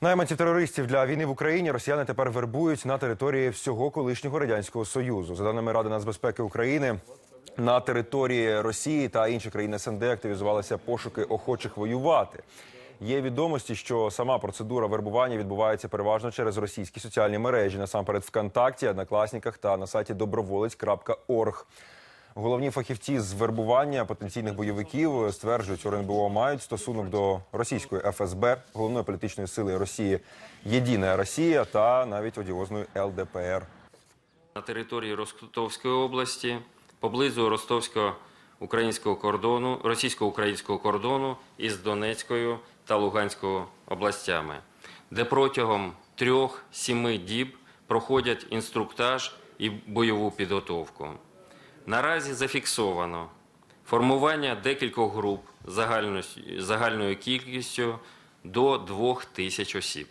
Найманців терористів для війни в Україні росіяни тепер вербують на території всього колишнього радянського союзу. За даними Ради нацбезпеки України, на території Росії та інших країн СНД активізувалися пошуки охочих воювати. Є відомості, що сама процедура вербування відбувається переважно через російські соціальні мережі, насамперед ВКонтакті, Однокласніках та на сайті доброволець.орг. Головні фахівці з вербування потенційних бойовиків стверджують, РНБО мають стосунок до російської ФСБ, головної політичної сили Росії Єдина Росія та навіть одіозної ЛДПР. на території Ростовської області, поблизу ростовського українського кордону, російсько-українського кордону із Донецькою та Луганською областями, де протягом трьох-сіми діб проходять інструктаж і бойову підготовку. Наразі зафіксовано формування декількох груп загальною, кількістю до двох тисяч осіб.